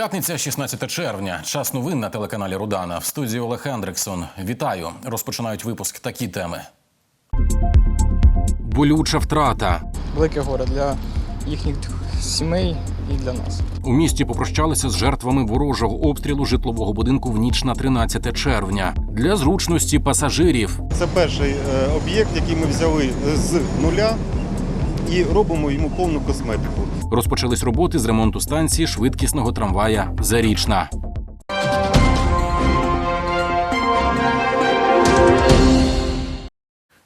П'ятниця, 16 червня. Час новин на телеканалі Рудана. В студії Олег Хендриксон. Вітаю. Розпочинають випуск такі теми. Болюча втрата. велике горе для їхніх сімей і для нас. У місті попрощалися з жертвами ворожого обстрілу житлового будинку в ніч на 13 червня. Для зручності пасажирів Це перший е, об'єкт, який ми взяли з нуля і робимо йому повну косметику. Розпочались роботи з ремонту станції швидкісного трамвая Зарічна.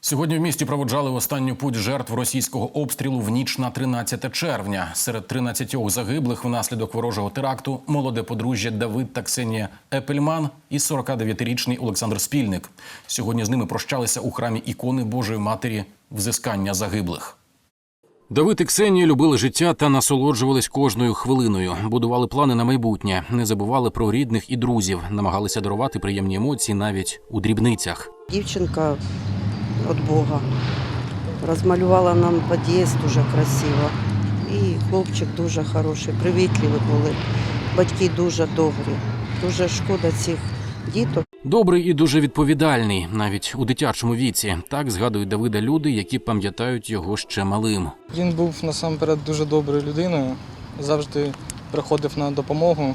Сьогодні в місті проводжали останню путь жертв російського обстрілу в ніч на 13 червня. Серед 13 загиблих внаслідок ворожого теракту молоде подружжя Давид та Ксенія Епельман і 49-річний Олександр Спільник. Сьогодні з ними прощалися у храмі ікони Божої Матері взискання загиблих. Давид і Ксенія любили життя та насолоджувались кожною хвилиною. Будували плани на майбутнє, не забували про рідних і друзів, намагалися дарувати приємні емоції навіть у дрібницях. Дівчинка від Бога розмалювала нам під'їзд дуже красиво. І хлопчик дуже хороший, привітливі були. Батьки дуже добрі. Дуже шкода цих діток. Добрий і дуже відповідальний, навіть у дитячому віці. Так згадують Давида люди, які пам'ятають його ще малим. Він був насамперед дуже доброю людиною, завжди приходив на допомогу.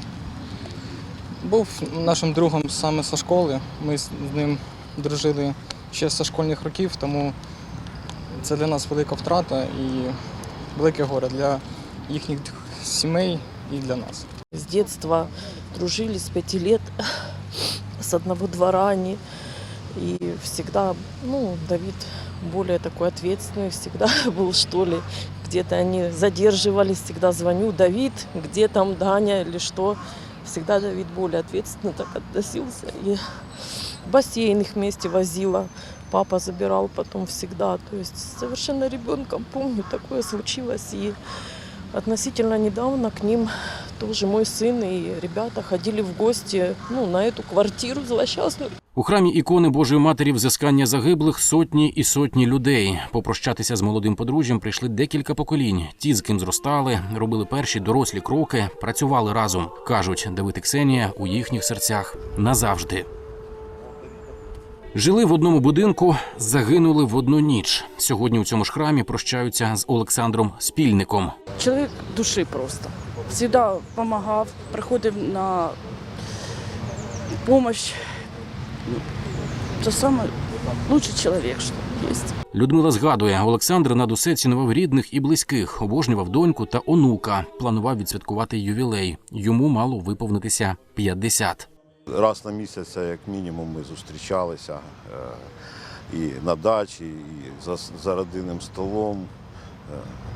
Був нашим другом саме зі школи. Ми з ним дружили ще зі школьних років, тому це для нас велика втрата і велике горе для їхніх сімей і для нас. С детства дружили с пяти лет, с одного двора они. И всегда, ну, Давид более такой ответственный всегда был, что ли. Где-то они задерживались, всегда звоню, Давид, где там Даня или что. Всегда Давид более ответственно так относился. И бассейн их вместе возила. Папа забирал потом всегда. То есть совершенно ребенком помню, такое случилось. И относительно недавно к ним тоже мой сын и ребята ходили в гости ну, на эту квартиру злосчастную. У храмі ікони Божої Матері взискання загиблих сотні і сотні людей. Попрощатися з молодим подружжям прийшли декілька поколінь. Ті, з ким зростали, робили перші дорослі кроки, працювали разом. кажуть Давид і Ксенія у їхніх серцях назавжди. Жили в одному будинку, загинули в одну ніч. Сьогодні у цьому ж храмі прощаються з Олександром Спільником. Чоловік душі просто. Всегда допомагав, приходив на допомогу. Це саме лучший чоловік, що є. Людмила згадує, Олександр над усе цінував рідних і близьких, обожнював доньку та онука. Планував відсвяткувати ювілей. Йому мало виповнитися 50. Раз на місяць, як мінімум, ми зустрічалися е, і на дачі, і за, за родинним столом.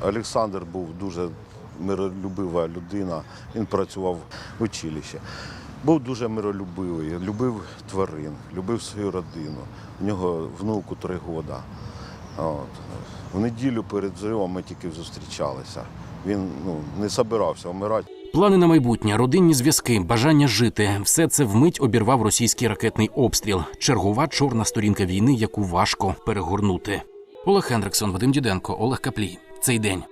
Е, Олександр був дуже миролюбива людина. Він працював в училищі. Був дуже миролюбивий, любив тварин, любив свою родину. У нього внуку три роки. От. В неділю перед взривом ми тільки зустрічалися. Він ну, не собирався вмирати. Плани на майбутнє, родинні зв'язки, бажання жити все це вмить обірвав російський ракетний обстріл. Чергова чорна сторінка війни, яку важко перегорнути. Олег Хендриксон, Вадим Діденко, Олег Каплій. Цей день.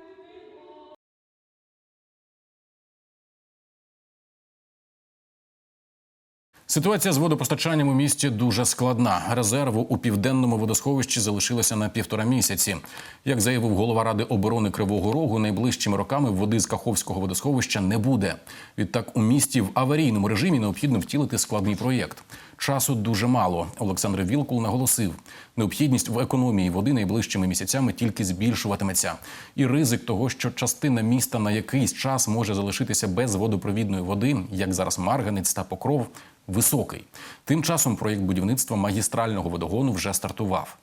Ситуація з водопостачанням у місті дуже складна. Резерву у південному водосховищі залишилося на півтора місяці. Як заявив голова ради оборони Кривого Рогу, найближчими роками води з Каховського водосховища не буде. Відтак у місті в аварійному режимі необхідно втілити складний проєкт. Часу дуже мало. Олександр Вілкул наголосив, необхідність в економії води найближчими місяцями тільки збільшуватиметься, і ризик того, що частина міста на якийсь час може залишитися без водопровідної води, як зараз Марганець та Покров, високий. Тим часом проєкт будівництва магістрального водогону вже стартував.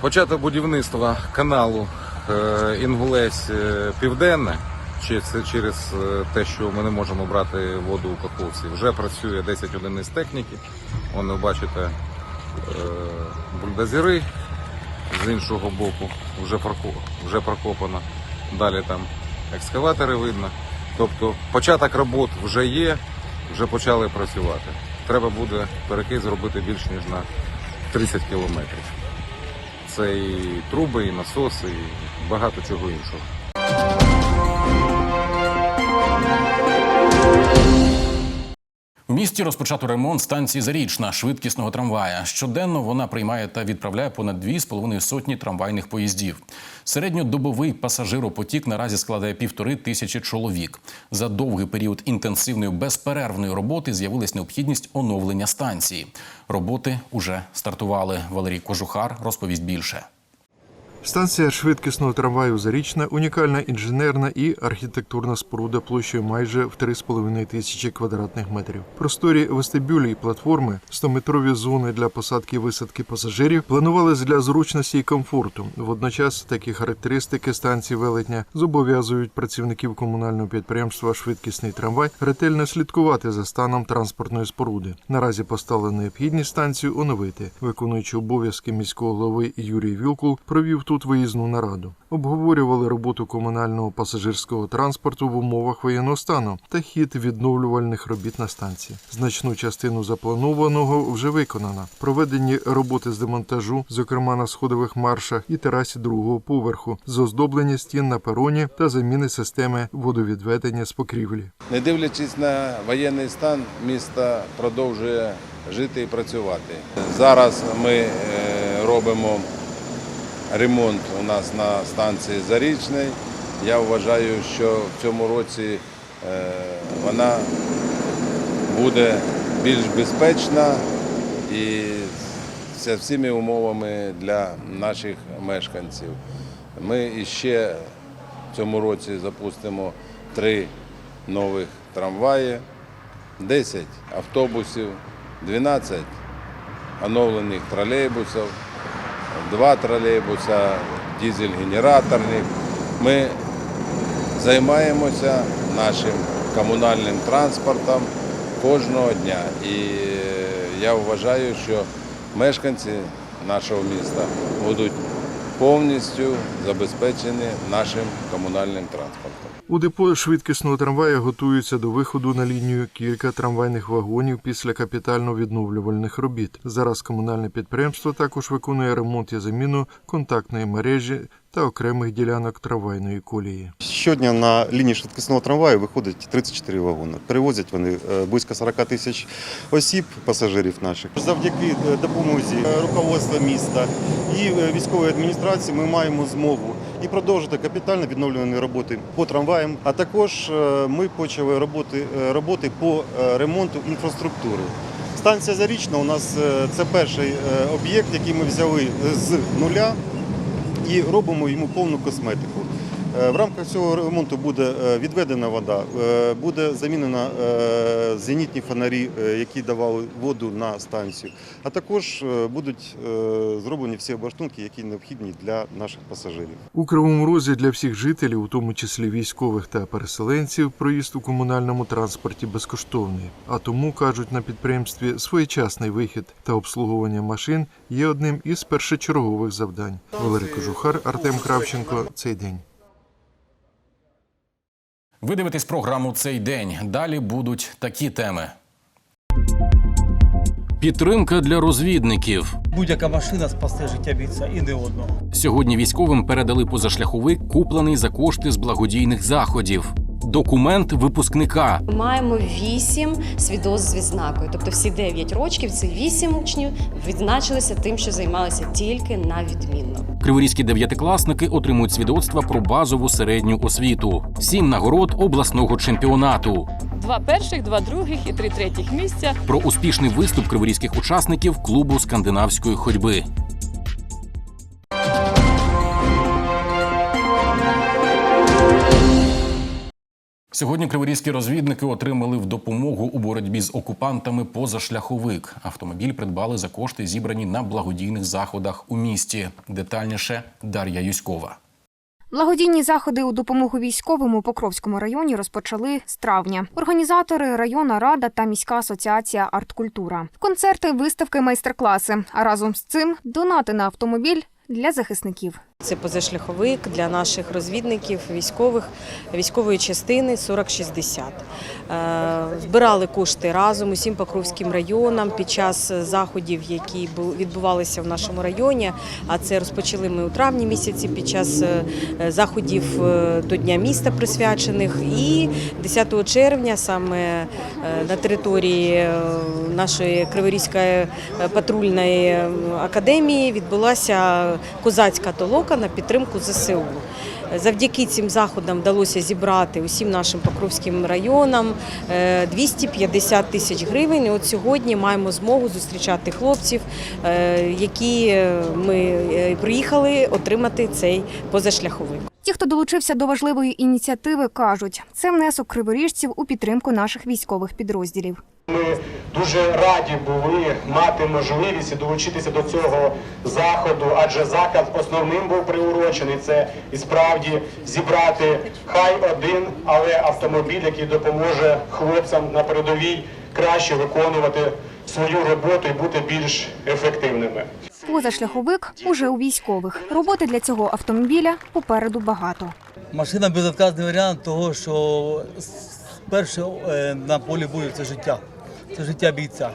Почато будівництва каналу е, Інгулець е, Південне, через е, те, що ми не можемо брати воду у Каховці, вже працює 10 одиниць техніки. Вон ви бачите бульдозери з іншого боку вже прокопано. Далі там екскаватори видно. Тобто початок робот вже є, вже почали працювати. Треба буде перекид зробити більш ніж на 30 кілометрів. Це і труби, і насоси, і багато чого іншого. Місті розпочато ремонт станції Зарічна швидкісного трамвая. Щоденно вона приймає та відправляє понад 2,5 сотні трамвайних поїздів. Середньодобовий пасажиропотік наразі складає півтори тисячі чоловік. За довгий період інтенсивної безперервної роботи з'явилась необхідність оновлення станції. Роботи уже стартували. Валерій Кожухар розповість більше. Станція швидкісного трамваю Зарічна унікальна інженерна і архітектурна споруда площею майже в 3,5 тисячі квадратних метрів. Просторі вестибюлі і платформи, 100-метрові зони для посадки і висадки пасажирів планували для зручності і комфорту. Водночас такі характеристики станції велетня зобов'язують працівників комунального підприємства Швидкісний трамвай ретельно слідкувати за станом транспортної споруди. Наразі постала необхідність станцію оновити. Виконуючи обов'язки міського голови Юрій Вілкул провів тут виїзну нараду. Обговорювали роботу комунального пасажирського транспорту в умовах воєнного стану та хід відновлювальних робіт на станції. Значну частину запланованого вже виконано. Проведені роботи з демонтажу, зокрема на сходових маршах і терасі другого поверху, з оздоблення стін на пероні та заміни системи водовідведення з покрівлі. Не дивлячись на воєнний стан, місто продовжує жити і працювати. Зараз ми е, робимо ремонт у нас на станції Зарічний. Я вважаю, що в цьому році е, вона буде більш безпечна і з всіми умовами для наших мешканців. Ми ще в цьому році запустимо три нових трамваї, 10 автобусів, 12 оновлених тролейбусів, два тролейбуса, дизель-генераторних. Ми займаємося нашим комунальним транспортом кожного дня. І е, я вважаю, що мешканці нашого міста будуть повністю забезпечені нашим комунальним транспортом. У депо швидкісного трамвая готуються до виходу на лінію кілька трамвайних вагонів після капітально-відновлювальних робіт. Зараз комунальне підприємство також виконує ремонт і заміну контактної мережі та окремих ділянок трамвайної колії. Щодня на лінії швидкісного трамваю виходить 34 вагони. Перевозять вони е, близько 40 тисяч осіб, пасажирів наших. Завдяки е, допомозі е, руководства міста і військової адміністрації ми маємо змогу і продовжити капітально відновлювані роботи по трамваям. А також е, ми почали роботи, е, роботи по е, ремонту інфраструктури. Станція Зарічна у нас це перший об'єкт, який ми взяли з нуля і робимо йому повну косметику. Е, В рамках цього ремонту буде е, відведена вода, е, буде замінена зенітні фонарі, які давали воду на станцію, а також будуть зроблені всі облаштунки, які необхідні для наших пасажирів. У Кривому Розі для всіх жителів, у тому числі військових та переселенців, проїзд у комунальному транспорті безкоштовний. А тому кажуть на підприємстві своєчасний вихід та обслуговування машин є одним із першочергових завдань. Валерій Кожухар, Артем Кравченко. Цей день. Ви дивитесь програму цей день. Далі будуть такі теми. Підтримка для розвідників. Будь-яка машина спасти життя бійця і не одного. Сьогодні військовим передали позашляховик, куплений за кошти з благодійних заходів. Документ випускника. Маємо вісім свідоцтв з відзнакою. Тобто всі дев'ять років ці вісім учнів відзначилися тим, що займалися тільки на відмінно. Криворізькі дев'ятикласники отримують свідоцтва про базову середню освіту. Сім нагород обласного чемпіонату. Два перших, два других і три третіх місця. Про успішний виступ криворізьких учасників клубу скандинавської ходьби. Сьогодні криворізькі розвідники отримали в допомогу у боротьбі з окупантами позашляховик. Автомобіль придбали за кошти, зібрані на благодійних заходах у місті. Детальніше Дар'я Юськова. Благодійні заходи у допомогу військовим у Покровському районі розпочали з травня. Організатори районна рада та міська асоціація арткультура. Концерти, виставки, майстер-класи. А разом з цим донати на автомобіль для захисників. Це позашляховик для наших розвідників, військових, військової частини 4060. Е, Збирали кошти разом усім Покровським районам під час заходів, які відбувалися в нашому районі. А це розпочали ми у травні місяці під час е, заходів е, до Дня міста присвячених. І 10 червня саме е, на території е, нашої Криворізької е, патрульної е, академії відбулася козацька толока на підтримку ЗСУ. Завдяки цим заходам вдалося зібрати усім нашим покровським районам е, 250 тисяч гривень. І от сьогодні маємо змогу зустрічати хлопців, е, які е, ми е, приїхали отримати цей позашляховик. Ті, хто долучився до важливої ініціативи, кажуть, це внесок криворіжців у підтримку наших військових підрозділів. Ми дуже раді були мати можливість долучитися до цього заходу, адже захід основним був приурочений. Це і справді зібрати хай один, але автомобіль, який допоможе хлопцям на передовій краще виконувати свою роботу і бути більш ефективними. Позашляховик уже у військових. Роботи для цього автомобіля попереду багато. Машина безотказний варіант того, що перше е, на полі бою це життя. Це життя бійця.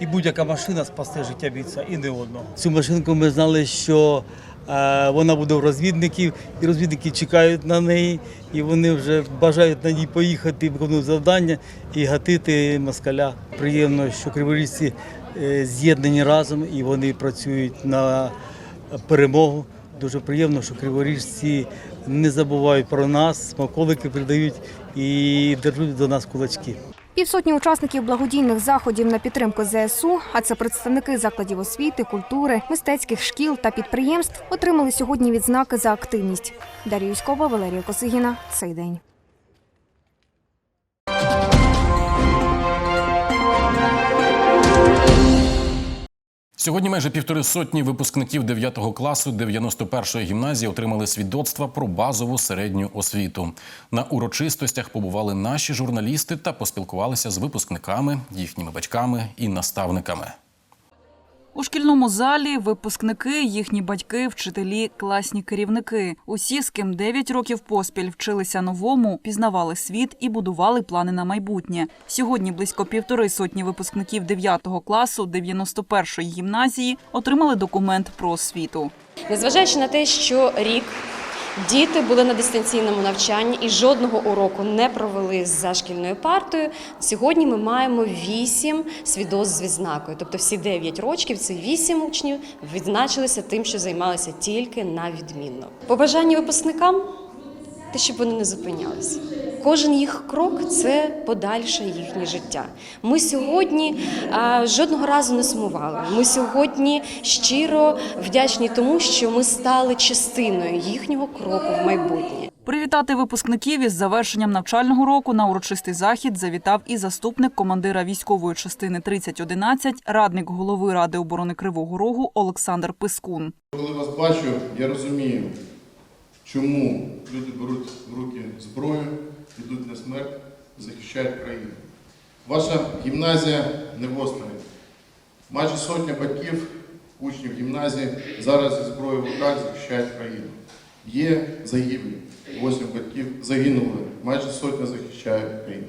І будь-яка машина спасти життя бійця і не одного. Цю машинку ми знали, що е, вона буде у розвідників, і розвідники чекають на неї, і вони вже бажають на ній поїхати, виконувати завдання і гатити москаля. Приємно, що криворіжці е, з'єднані разом і вони працюють на перемогу. Дуже приємно, що криворіжці не забувають про нас, смаколики передають і держуть до нас кулачки. Півсотні учасників благодійних заходів на підтримку ЗСУ, а це представники закладів освіти, культури, мистецьких шкіл та підприємств, отримали сьогодні відзнаки за активність. Дар'я Юськова, Валерія Косигіна. Цей день. Сьогодні майже півтори сотні випускників 9 класу 91-ї гімназії отримали свідоцтва про базову середню освіту. На урочистостях побували наші журналісти та поспілкувалися з випускниками, їхніми батьками і наставниками. У шкільному залі випускники, їхні батьки, вчителі, класні керівники. Усі, з ким 9 років поспіль вчилися новому, пізнавали світ і будували плани на майбутнє. Сьогодні близько півтори сотні випускників 9 класу 91-ї гімназії отримали документ про освіту. Незважаючи на те, що рік діти були на дистанційному навчанні і жодного уроку не провели за шкільною партою. Сьогодні ми маємо вісім свідоцтв з відзнакою. Тобто всі дев'ять років це вісім учнів відзначилися тим, що займалися тільки на відмінно. Побажання випускникам те, щоб вони не зупинялися. Кожен їх крок це подальше їхнє життя. Ми сьогодні а, жодного разу не сумували. Ми сьогодні щиро вдячні тому, що ми стали частиною їхнього кроку в майбутнє. Привітати випускників із завершенням навчального року на урочистий захід завітав і заступник командира військової частини 3011, радник голови Ради оборони Кривого Рогу Олександр Пискун. Коли вас бачу, я розумію, чому люди беруть в руки зброю, йдуть на смерть, захищають країну. Ваша гімназія не в острові. Майже сотня батьків, учнів гімназії зараз зі зброєю в руках захищають країну. Є загиблі, восьм батьків загинули, майже сотня захищають країну.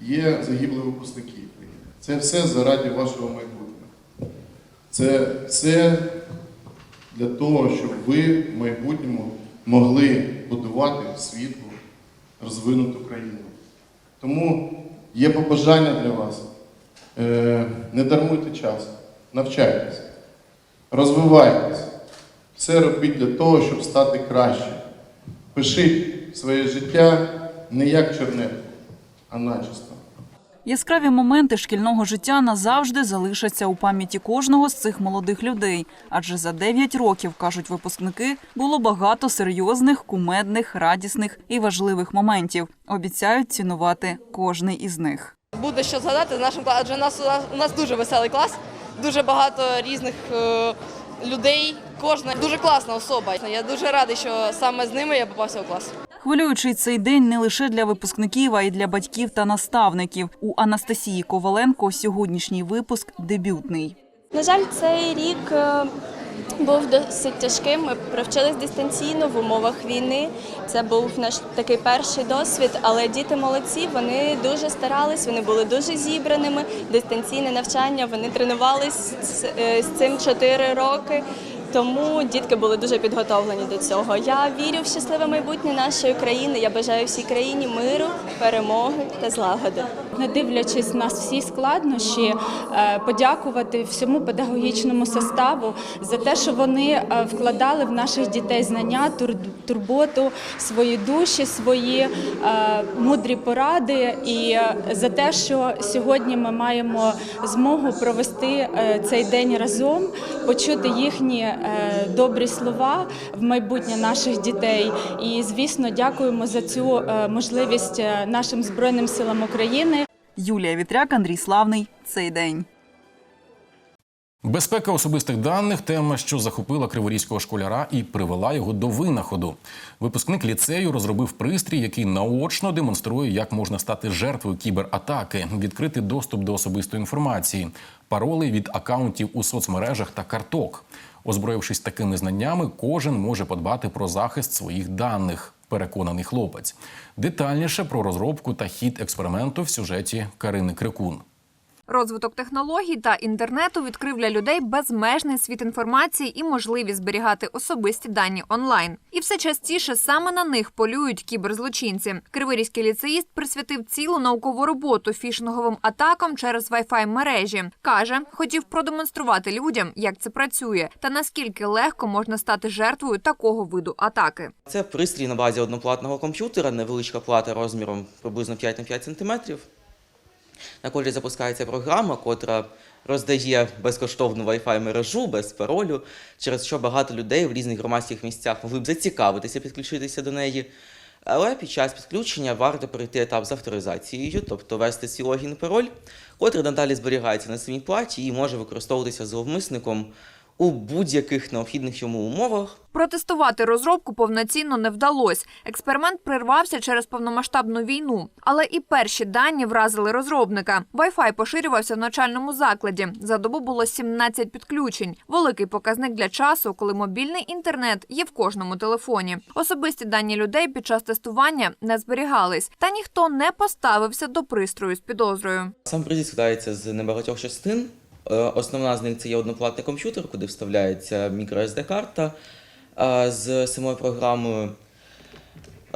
Є загиблі випускники країни. Це все заради вашого майбутнього. Це все для того, щоб ви в майбутньому могли будувати світлу, розвинуту країну. Тому є побажання для вас. Е, Не дармуйте час, навчайтесь, розвивайтесь. Все робіть для того, щоб стати краще. Пишіть своє життя не як чернетку, а начисто. Яскраві моменти шкільного життя назавжди залишаться у пам'яті кожного з цих молодих людей. Адже за 9 років, кажуть випускники, було багато серйозних, кумедних, радісних і важливих моментів. Обіцяють цінувати кожний із них. Буде що згадати нашим класом, адже у нас, у нас дуже веселий клас, дуже багато різних е, людей. Кожна дуже класна особа. Я дуже радий, що саме з ними я попався у клас. Хвилюючий цей день не лише для випускників, а й для батьків та наставників. У Анастасії Коваленко сьогоднішній випуск дебютний. На жаль, цей рік е, був досить тяжким. Ми привчились дистанційно в умовах війни. Це був наш такий перший досвід, але діти молодці, вони дуже старались, вони були дуже зібраними. Дистанційне навчання, вони тренувались з, е, цим 4 роки. Тому дітки були дуже підготовлені до цього. Я вірю в щасливе майбутнє нашої країни. Я бажаю всій країні миру, перемоги та злагоди. Не дивлячись на всі складнощі, е, подякувати всьому педагогічному составу за те, що вони е, вкладали в наших дітей знання, тур- турботу, свої душі, свої е, мудрі поради, і за те, що сьогодні ми маємо змогу провести цей день разом, почути їхні добрі слова в майбутнє наших дітей. І звісно, дякуємо за цю е, можливість е, нашим збройним силам України. Юлія Вітряк, Андрій Славний. Цей день. Безпека особистих даних тема, що захопила криворізького школяра і привела його до винаходу. Випускник ліцею розробив пристрій, який наочно демонструє, як можна стати жертвою кібератаки, відкрити доступ до особистої інформації, пароли від акаунтів у соцмережах та карток. Озброївшись такими знаннями, кожен може подбати про захист своїх даних. Переконаний хлопець. Детальніше про розробку та хід експерименту в сюжеті Карини Крикун. Розвиток технологій та інтернету відкрив для людей безмежний світ інформації і можливість зберігати особисті дані онлайн. І все частіше саме на них полюють кіберзлочинці. Криворізький ліцеїст присвятив цілу наукову роботу фішинговим атакам через Wi-Fi мережі. каже, хотів продемонструвати людям, як це працює, та наскільки легко можна стати жертвою такого виду атаки. Це пристрій на базі одноплатного комп'ютера, невеличка плата розміром приблизно 5 на 5 см. На котрій запускається програма, котра роздає безкоштовну Wi-Fi мережу без паролю, через що багато людей в різних громадських місцях могли б зацікавитися підключитися до неї. Але під час підключення варто пройти етап з авторизацією, тобто ввести свій логін пароль, котрий надалі зберігається на самій платі і може використовуватися зловмисником у будь-яких необхідних йому умовах. Протестувати розробку повноцінно не вдалося. Експеримент прервався через повномасштабну війну. Але і перші дані вразили розробника. Wi-Fi поширювався в навчальному закладі. За добу було 17 підключень. Великий показник для часу, коли мобільний інтернет є в кожному телефоні. Особисті дані людей під час тестування не зберігались, та ніхто не поставився до пристрою з підозрою. Сам пристрій складається з небагатьох частин. Е, Основна з них це є одноплатний комп'ютер, куди вставляється microSD карта з самою програмою.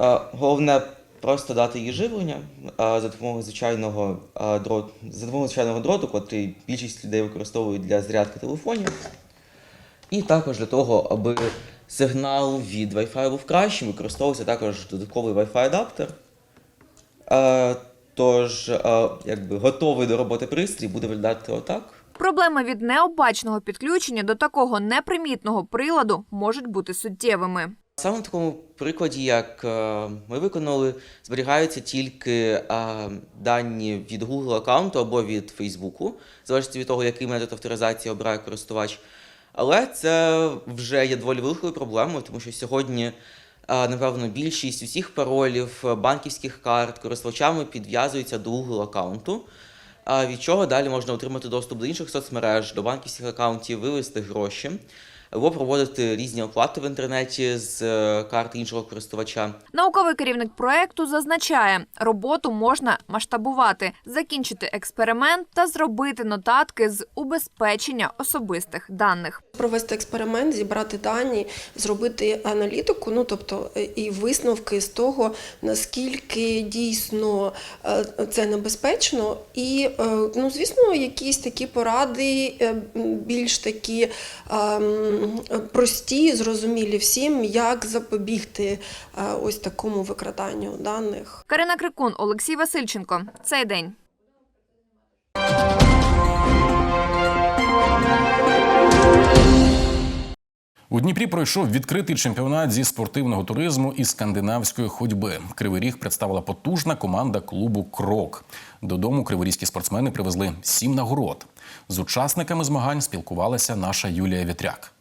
Е, Головне просто дати їй живлення е, за допомогою звичайного е, дроту, за допомогою звичайного дроту, котрий більшість людей використовують для зарядки телефонів. І також для того, аби сигнал від Wi-Fi був кращим, використовувався також додатковий Wi-Fi адаптер. Е, Тож, е, якби готовий до роботи пристрій буде виглядати отак. Проблеми від необачного підключення до такого непримітного приладу можуть бути суттєвими. Саме в такому прикладі, як е, ми виконали, зберігаються тільки е, дані від Google аккаунту або від Facebook, залежно від того, який метод авторизації обирає користувач. Але це вже є доволі великою проблемою, тому що сьогодні, е, напевно, більшість усіх паролів банківських карт користувачами підв'язуються до Google аккаунту. Від чого далі можна отримати доступ до інших соцмереж, до банківських аккаунтів, вивести гроші або проводити різні оплати в інтернеті з е, карти іншого користувача. Науковий керівник проекту зазначає, роботу можна масштабувати, закінчити експеримент та зробити нотатки з убезпечення особистих даних. Провести експеримент, зібрати дані, зробити аналітику, ну тобто е, і висновки з того, наскільки дійсно е, це небезпечно, і ну, звісно, якісь такі поради більш такі ем, прості, зрозумілі всім, як запобігти е, ось такому викраданню даних. Карина Крикун, Олексій Васильченко. Цей день. У Дніпрі пройшов відкритий чемпіонат зі спортивного туризму і скандинавської ходьби. Кривий ріг представила потужна команда клубу Крок. Додому криворізькі спортсмени привезли сім нагород. З учасниками змагань спілкувалася наша Юлія Вітряк.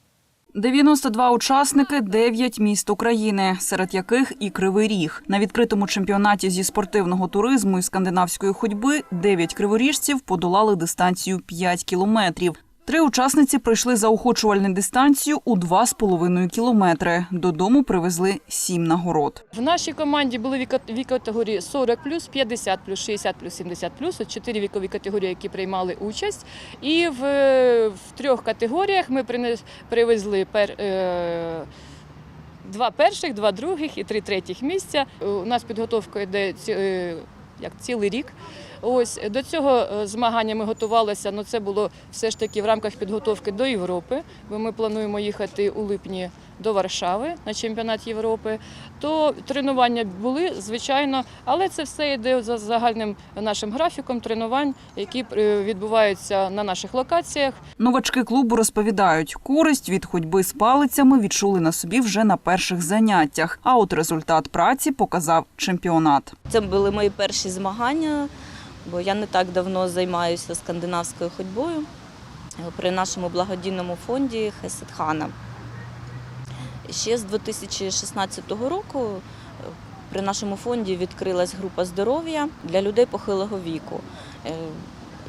92 учасники, 9 міст України, серед яких і Кривий Ріг. На відкритому чемпіонаті зі спортивного туризму і скандинавської ходьби 9 криворіжців подолали дистанцію 5 кілометрів. Три учасниці пройшли заохочувальну дистанцію у 2,5 кілометри. Додому привезли сім нагород. В нашій команді були віко- вік категорії 40 50 60 70 От чотири вікові категорії, які приймали участь. І в, в трьох категоріях ми привезли пер, е, два перших, два других і три третіх місця. У нас підготовка йде е, як цілий рік. Ось до цього е, змагання ми готувалися. Ну це було все ж таки в рамках підготовки до Європи, бо ми плануємо їхати у липні до Варшави на чемпіонат Європи. То тренування були звичайно, але це все йде за загальним нашим графіком тренувань, які е, відбуваються на наших локаціях. Новачки клубу розповідають, користь від ходьби з палицями відчули на собі вже на перших заняттях. А от результат праці показав чемпіонат. Це були мої перші змагання, бо я не так давно займаюся скандинавською ходьбою при нашому благодійному фонді Хесетхана. Ще з 2016 року е, при нашому фонді відкрилась група здоров'я для людей похилого віку, е,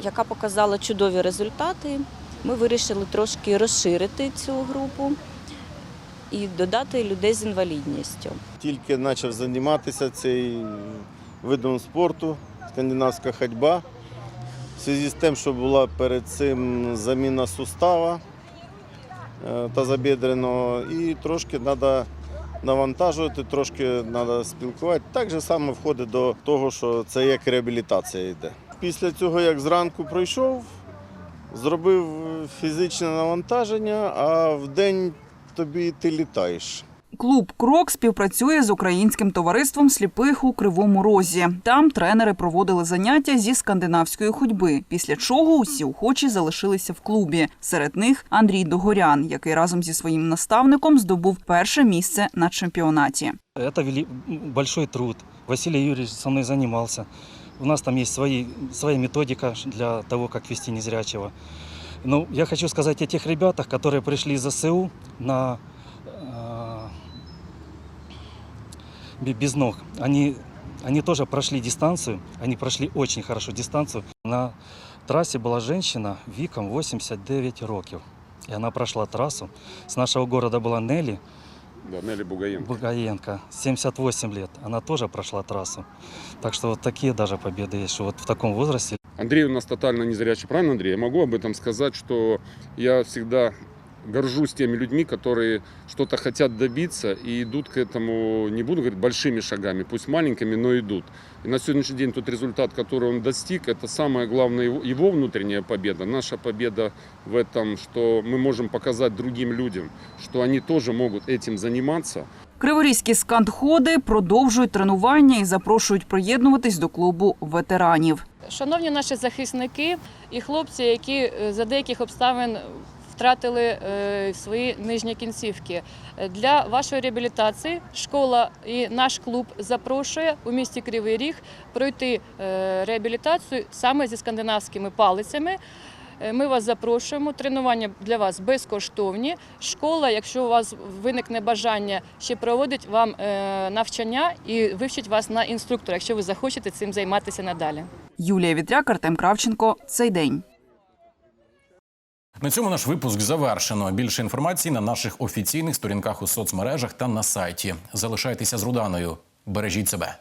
яка показала чудові результати. Ми вирішили трошки розширити цю групу і додати людей з інвалідністю. Тільки почав займатися цим видом спорту, скандинавська ходьба. В зв'язку з тим, що була перед цим заміна сустава е, тазобідреного, і трошки треба навантажувати, трошки треба спілкувати. Так же само входить до того, що це як реабілітація йде. Після цього, як зранку пройшов, зробив фізичне навантаження, а в день тобі ти літаєш. Клуб Крок співпрацює з українським товариством сліпих у Кривому Розі. Там тренери проводили заняття зі скандинавської ходьби. Після чого усі охочі залишилися в клубі. Серед них Андрій Догорян, який разом зі своїм наставником здобув перше місце на чемпіонаті. Это вели... большой труд. Василий Юрьевич со мной занимался. У нас там есть свои, своя методика для того, как вести незрячего. Но я хочу сказать о тех ребятах, которые пришли из ЗСУ на без ног. Они, они тоже прошли дистанцию, они прошли очень хорошо дистанцию. На трассе была женщина веком 89 років. И она прошла трассу. С нашего города была Нелли, Да, Нелли Бугаенко. Бугаенко, 78 лет. Она тоже прошла трассу. Так что вот такие даже победы есть, что вот в таком возрасте Андрей у нас тотально незрячий. Правильно, Андрей? Я могу об этом сказать, что я всегда горжусь теми людьми, которые что-то хотят добиться и идут к этому, не буду говорить большими шагами, пусть маленькими, но идут. И на сегодняшний день тот результат, который он достиг, это самая главная его, его внутренняя победа. Наша победа в этом, что мы можем показать другим людям, что они тоже могут этим заниматься, Криворізькі скандходи продовжують тренування і запрошують приєднуватись до клубу ветеранів. Шановні наші захисники і хлопці, які е, за деяких обставин втратили е, свої нижні кінцівки. Для вашої реабілітації школа і наш клуб запрошує у місті Кривий Ріг пройти е, реабілітацію саме зі скандинавськими палицями. Е, Ми вас запрошуємо. Тренування для вас безкоштовні. Школа, якщо у вас виникне бажання, ще проводить вам навчання і вивчить вас на інструктора, якщо ви захочете цим займатися надалі. Юлія Вітряк, Артем Кравченко. Цей день. На цьому наш випуск завершено. Більше інформації на наших офіційних сторінках у соцмережах та на сайті. Залишайтеся з Руданою. Бережіть себе.